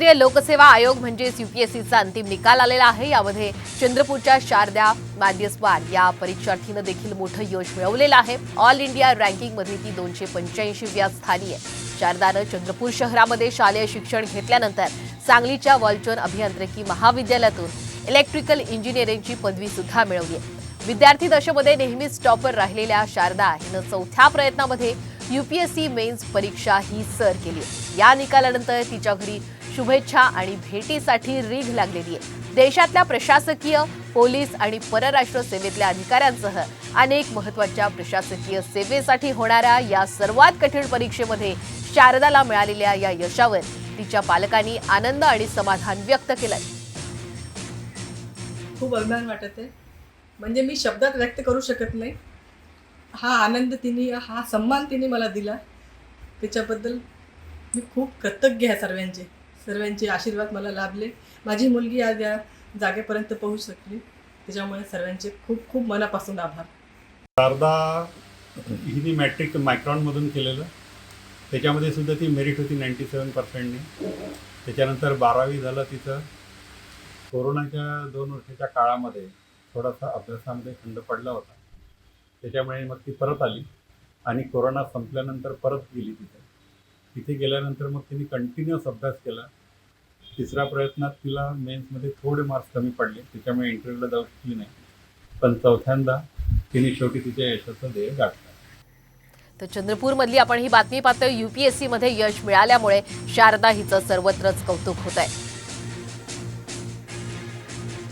केंद्रीय लोकसेवा आयोग म्हणजेच युपीएससीचा अंतिम निकाल आलेला आहे. यामध्ये चंद्रपूरच्या शारदा माध्यस्वार या परीक्षार्थीनं देखील मोठं यश मिळवलेलं आहे. ऑल इंडिया रँकिंगमध्ये ती दोनशे पंच्याऐंशीव्या स्थानी आहे. शारदानं चंद्रपूर शहरामध्ये शालेय शिक्षण घेतल्यानंतर सांगलीच्या वॉल्चोन अभियांत्रिकी महाविद्यालयातून इलेक्ट्रिकल इंजिनिअरिंगची पदवी सुद्धा मिळवली आहे. विद्यार्थी दशेमध्ये नेहमीच टॉपर राहिलेल्या शारदा हिनं चौथ्या प्रयत्नामध्ये युपीएससी मेन्स परीक्षा ही सर केली. आहे. या निकालानंतर तिच्या घरी शुभेच्छा आणि भेटीसाठी रीघ लागलेली आहे. देशातल्या प्रशासकीय पोलीस आणि परराष्ट्र सेवेतल्या अधिकाऱ्यांसह अनेक महत्त्वाच्या प्रशासकीय सेवेसाठी होणाऱ्या या सर्वात कठीण परीक्षेमध्ये शारदाला मिळालेल्या या यशावर तिच्या पालकांनी आनंद आणि समाधान व्यक्त केलं खूप अभिमान वाटत आहे. म्हणजे मी शब्दात व्यक्त करू शकत नाही. हा आनंद तिने हा सन्मान तिने मला दिला. त्याच्याबद्दल मी खूप कृतज्ञ आहे सर्वांचे. सर्वांचे आशीर्वाद मला लाभले. माझी मुलगी आज या जागेपर्यंत पोहोचू शकली. त्याच्यामुळे सर्वांचे खूप खूप मनापासून आभार. शारदा हिने मॅट्रिक मायक्रॉनमधून केलेलं. त्याच्यामध्ये सुद्धा ती मेरिट होती नाईंटी सेवन पर्सेंटने त्याच्यानंतर बारावी झालं तिचं. कोरोनाच्या दोन वर्षाच्या काळामध्ये थोडासा अभ्यासामध्ये खंड पडला होता. त्याच्यामुळे मग ती परत आली. आणि कोरोना संपल्यानंतर परत गेली तिथे. तिथे गेल्यानंतर मग तिने कंटिन्युअस अभ्यास केला. तिसऱ्या प्रयत्नात तिला मेन्समध्ये थोडे मार्क्स कमी पडले. त्याच्यामुळे इंटरव्ह्यूला जाऊ शकली नाही. पण चौथ्यांदा तिने शेवटी तिच्या यशाचं ध्येय गाठलं. तर चंद्रपूरमधली आपण ही बातमी पाहतोय. युपीएससीमध्ये यश मिळाल्यामुळे शारदा हिचं सर्वत्रच कौतुक होत आहे